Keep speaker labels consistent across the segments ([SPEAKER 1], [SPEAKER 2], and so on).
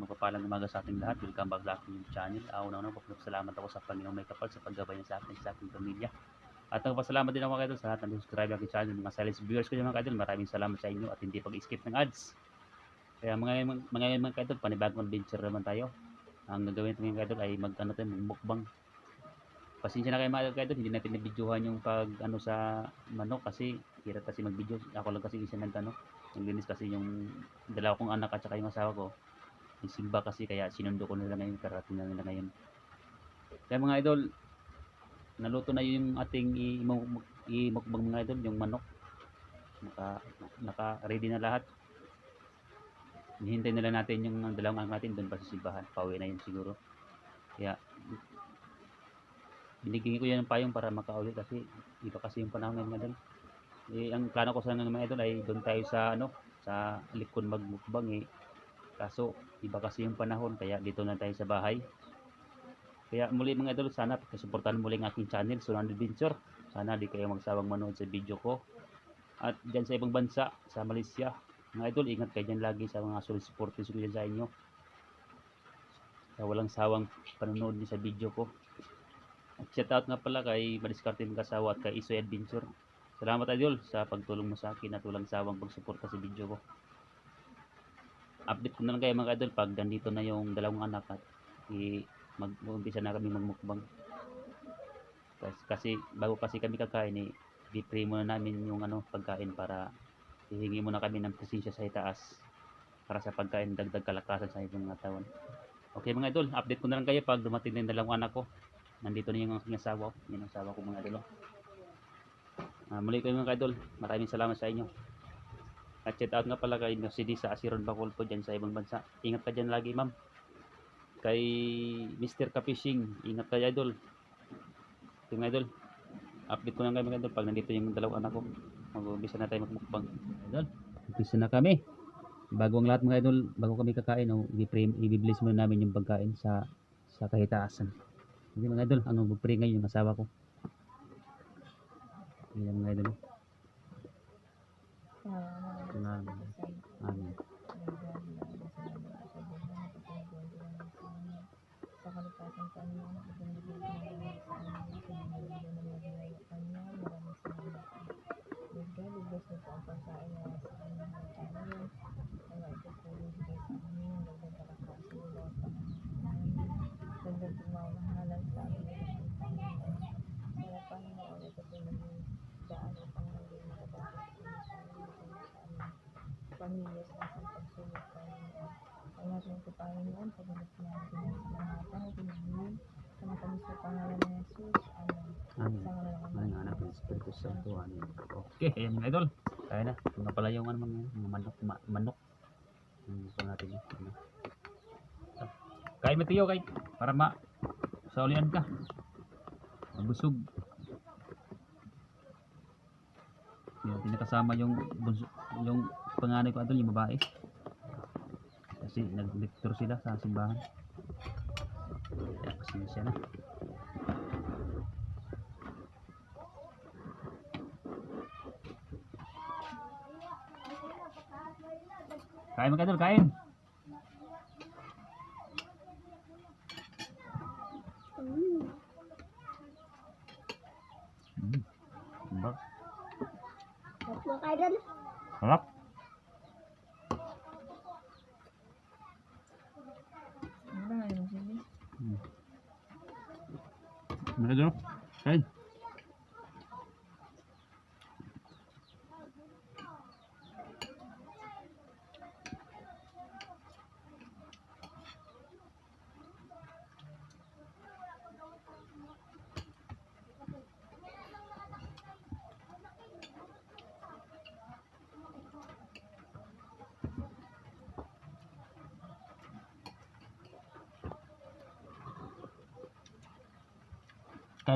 [SPEAKER 1] magpapalang umaga sa ating lahat. Welcome back sa aking channel. Uh, Una-una po, salamat ako sa Panginoong may kapal sa paggabay niya sa akin sa aking pamilya. At nagpasalamat din ako mga idol sa lahat ng subscribe aking channel, mga silent viewers ko dyan mga idol. Maraming salamat sa inyo at hindi pag-skip ng ads. Kaya mga mga mga idol, panibagong adventure naman tayo. Ang gagawin natin mga idol ay mag ano tayo, mukbang. Pasensya na kayo mga idol, hindi natin nabidyohan yung pag ano sa manok kasi hirap kasi mag-video. Ako lang kasi isa nag ano, naglinis kasi yung dalawa kong anak at saka yung asawa ko. Yung simba kasi kaya sinundo ko nila ngayon, karating na nila ngayon. Kaya mga idol, naluto na yung ating i-muk- i-mukbang mga idol, yung manok. Naka, naka ready na lahat. Hinihintay nila natin yung dalawang anak natin doon pa sa simbahan. Pauwi na yun siguro. Kaya binigyan ko yan ng payong para makauwi kasi iba kasi yung panahon ngayon idol. Eh, ang plano ko sana mga idol ay doon tayo sa ano sa likod magmukbang eh. Kaso iba kasi yung panahon kaya dito na tayo sa bahay. Kaya muli mga idol sana pakisuportahan muli ang aking channel Sunan Adventure. Sana di kayo magsawang manood sa video ko. At dyan sa ibang bansa, sa Malaysia, mga idol, ingat kayo dyan lagi sa mga solid supporters ko sa inyo. Sa walang sawang panonood niyo sa video ko. At shout out nga pala kay Madiskarte ng Kasawa at kay Isoy Adventure. Salamat idol sa pagtulong mo sa akin at walang sawang pagsuporta sa video ko. Update ko na lang kayo mga idol pag nandito na yung dalawang anak at i mag umpisa na kami magmukbang. Kasi, kasi bago kasi kami kakain eh, i-pray muna namin yung ano pagkain para hihingi muna kami ng presensya sa itaas para sa pagkain dagdag kalakasan sa ibang mga tawan. Okay mga idol, update ko na lang kayo pag dumating na yung dalawang anak ko. Nandito na yung aking asawa. Yan ang asawa ko mga idol. Ah, muli kayo mga idol, maraming salamat sa inyo. At shout out nga pala kay CD sa Asiron Bacol po dyan sa ibang bansa. Ingat ka dyan lagi ma'am. Kay Mr. Kapishing, ingat ka idol. Okay mga idol, update ko na kayo mga idol pag nandito yung dalawang anak ko. Mag-umpisa na tayo magmukbang. Idol, umpisa na kami. Bago ang lahat mga idol, bago kami kakain, no, i-pray, i-bless muna namin yung pagkain sa sa kahitaasan. Hindi mga idol, ang mag-pray ngayon yung asawa ko. Yan mga idol. oh. Amen. Amen.
[SPEAKER 2] pamilya sa isang pagsulot Panginoon. Ang natin ito Panginoon, pagulot natin sa mga tanong pinagulong, sa mga kami sa pangalan ng Jesus. Amen.
[SPEAKER 1] Amen. Anak ng Espiritu Santo. Amen. Okay, ayan mga idol. Kaya na. Ito na pala yung ano, mga, manok. Ma- manok. Yung ito natin. Ano. Ah, Kain mo tiyo, kay. Para ma saulian ka. Mabusog. Yan, pinakasama yung yung panganay ko idol, yung babae. Kasi nag-lecture sila sa simbahan. Pasensya na. Kain mga idol, kain. Mm. Sarap.
[SPEAKER 2] Tatlo kayo doon.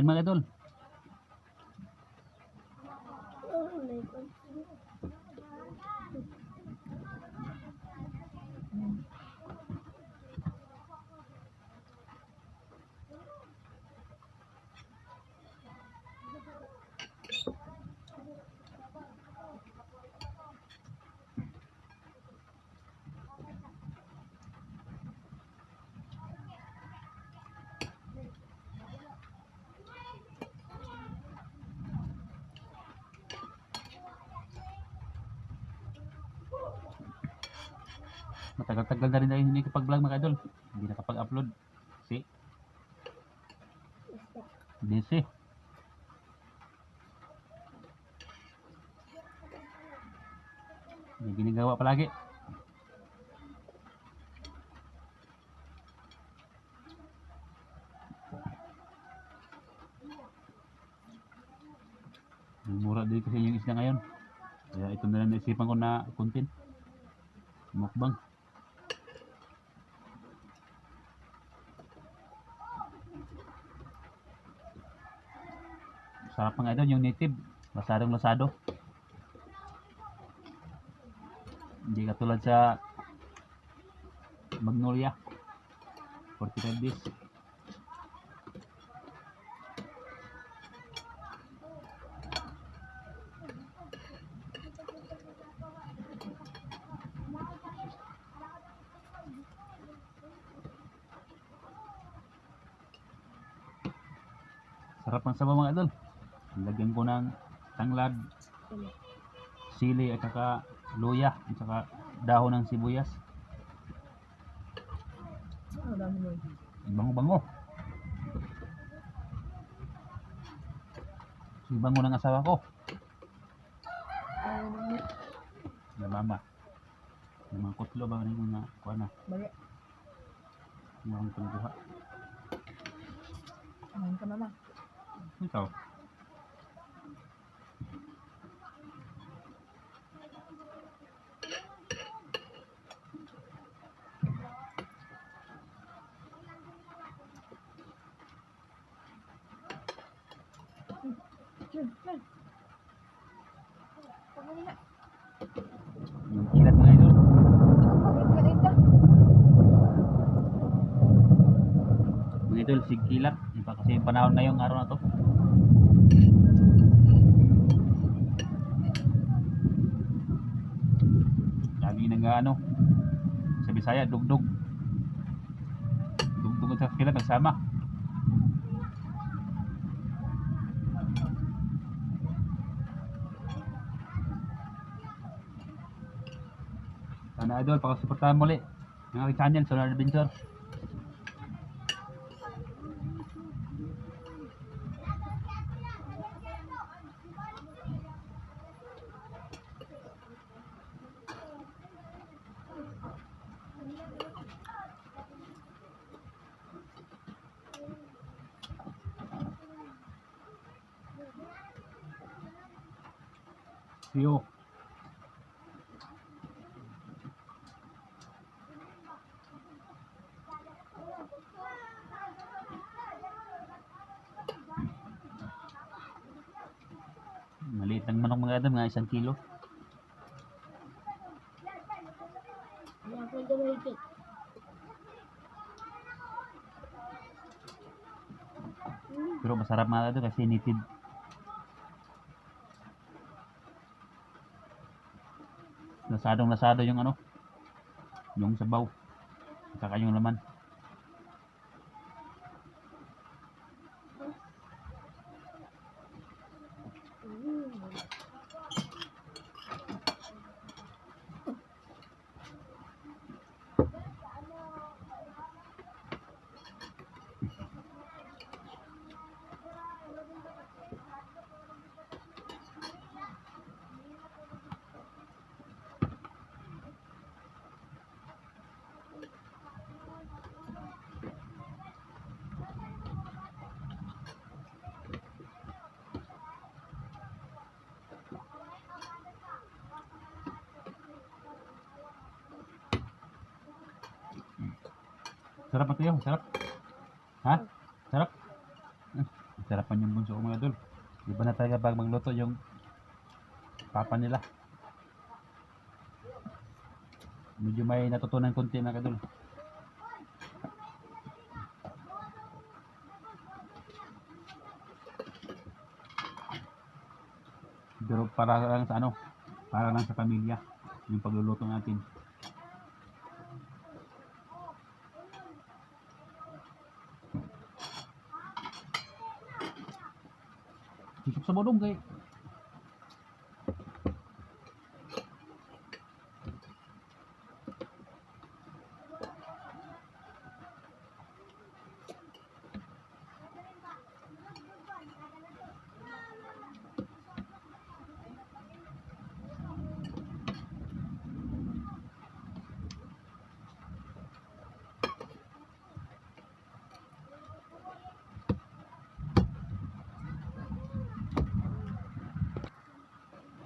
[SPEAKER 1] Mm. Mga idol, kain. Kain mga Matagal-tagal na rin na hindi kapag-vlog mga idol. Hindi nakapag-upload. Si, busy. May ginagawa palagi. Mura din kasi yung isda ngayon. Kaya ito na lang naisipan ko na content. Mukbang. Sarap ng idol yung native. Lasadong lasado. Hindi katulad sa Magnolia. 45 days. Sarap ng sabaw mga idol. Lagyan ko ng tanglad, sili at saka luya at saka dahon ng sibuyas. Bango-bango. Si bango ng asawa ko. Na mama. Yung mga kutlo ba yung mga kuha na. Mga pangkuha.
[SPEAKER 2] Ayaw ka mama.
[SPEAKER 1] Ikaw. Kilat mga idol. Mga idol, sig kilat. Iba kasi panahon na yung araw na to. Lagi nag ano. Sa Bisaya, dugdug. Dugdug at sa kilat nagsama. Sana idol, pakasuportahan muli. Ng aking channel, Solar Adventure. Yo. Maliit lang manok mga adam, mga isang kilo. Pero masarap mga adam kasi native. Lasadong lasado yung ano, yung sabaw. Saka yung laman. Sarap ba tayo? Sarap? Ha? Sarap? Sarapan yung bunso ko mga idol. Di ba na talaga pag magluto yung papa nila? Medyo may natutunan konti mga idol. Pero para lang sa ano, para lang sa pamilya, yung pagluluto natin. Tutup sa bodong kay.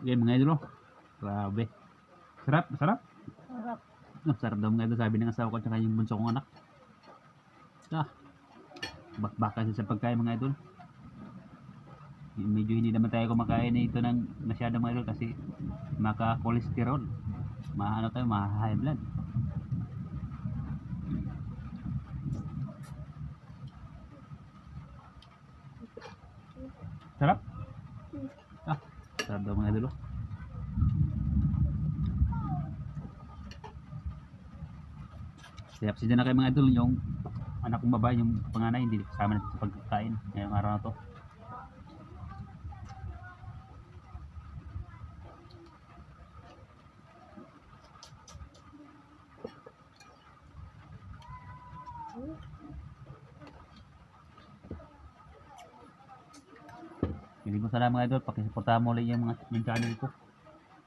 [SPEAKER 1] Yan mga idol. oh. Grabe. Sarap, sarap.
[SPEAKER 2] Sarap.
[SPEAKER 1] Ah, sarap daw mga idol sabi ng asawa ko at saka yung bunso kong anak. Ah. Bakbaka siya sa pagkain mga idol. Medyo hindi naman tayo kumakain ito ng masyadong mga idol kasi maka-cholesterol. Maano tayo, ma-high blood. Sarap. Ah, sarap daw mga idol. oh. Kaya pasensya na kayo mga idol, yung anak kong babae, yung panganay, hindi kasama natin sa pagkain ngayong araw na to. Hindi ko sana mga idol, pakisuportahan mo ulit yung mga yung channel ko.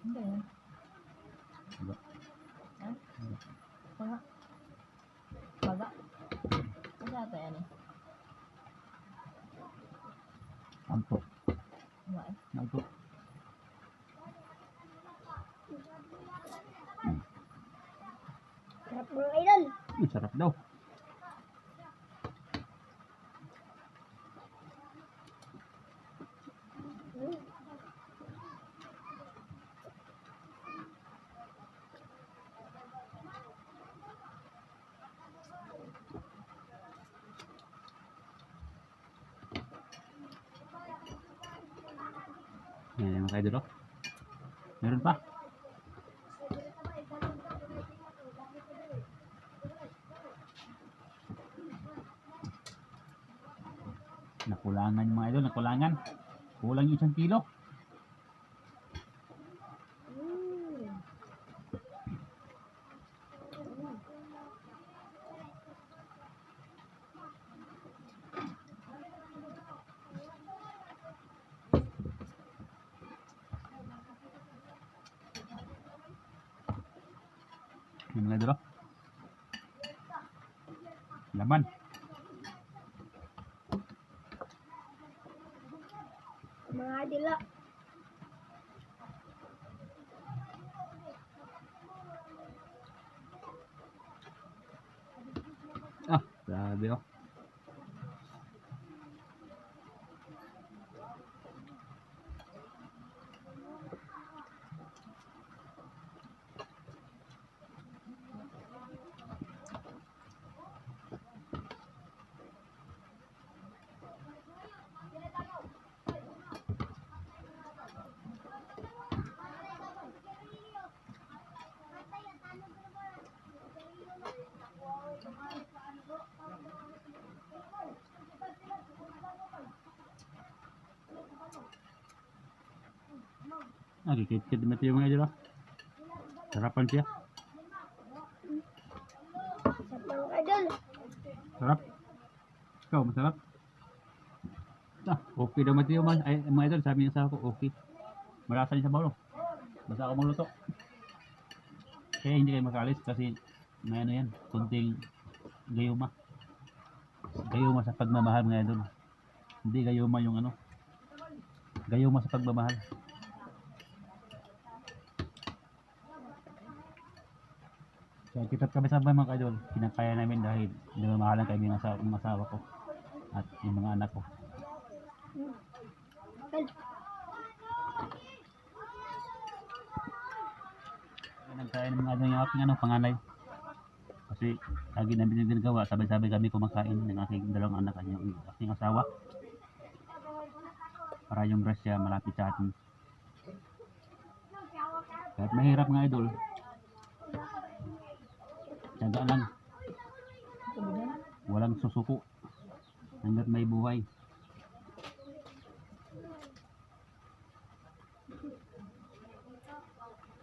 [SPEAKER 2] Hindi.
[SPEAKER 1] Diba?
[SPEAKER 2] Ha? Baga. Baga. Ano ata yan eh? Ano eh?
[SPEAKER 1] Ampo.
[SPEAKER 2] Sarap mga idol.
[SPEAKER 1] Ang sarap daw. Yan yung mga idol oh. Meron pa. Nakulangan mga idol, nakulangan. Kulang yung isang kilo. Yung mga idol. Laman.
[SPEAKER 2] Mga idol.
[SPEAKER 1] Ah, grabe oh. Kikit-kit naman ito yung mga oh. Sarapan siya.
[SPEAKER 2] Sarap.
[SPEAKER 1] Ikaw, masarap. Ah, okay naman ito yung mga, ay, mga idol. Sabi niya sa ako, okay. Malasa niya sa bawlo. Basta ako magluto. Kaya hindi kayo makalis kasi may ano yan, kunting gayuma. Gayuma sa pagmamahal mga idol. Hindi gayuma yung ano. Gayuma sa pagmamahal. Kaya kitat kami sa mga idol, kinakaya namin dahil nagmamahalan kami ng asawa, ng asawa ko at yung mga anak ko. Nagkain mga ano yung aking ano, panganay. Kasi lagi namin yung ginagawa, sabay-sabay kami kumakain ng aking dalawang anak at yung aking asawa. Para yung grasya malapit sa atin. Kahit mahirap nga idol, Tiyaga lang, walang susuko. Hanggat may buhay.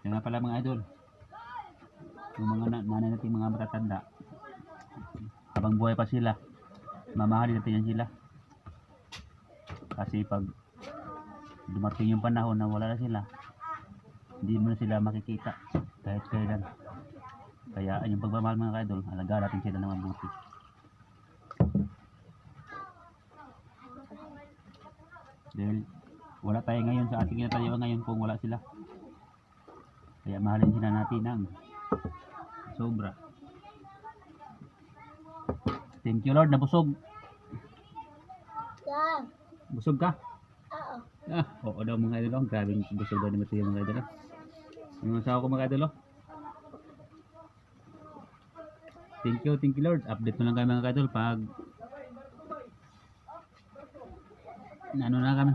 [SPEAKER 1] Kaya nga pala mga idol, yung mga na, nanay natin mga matatanda, habang buhay pa sila, mamahalin natin yan sila. Kasi pag dumating yung panahon na wala na sila, hindi mo na sila makikita kahit kailan. Kaya yung pagmamahal mga kaidol, alagaan natin sila ng mabuti. Dahil wala tayo ngayon sa ating kinatayuan ngayon kung wala sila kaya mahalin sila natin ng sobra thank you Lord nabusog
[SPEAKER 2] Yeah.
[SPEAKER 1] busog ka
[SPEAKER 2] Oo.
[SPEAKER 1] ah oo daw mga idol oh. grabe busog daw ni Mateo mga idol oh. yung asawa ko mga idol oh. Thank you thank you Lord. Update mo lang kami mga idol pag ano na kami.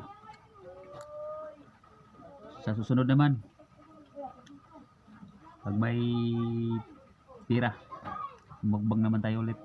[SPEAKER 1] Sa susunod naman pag may tira mukbang naman tayo ulit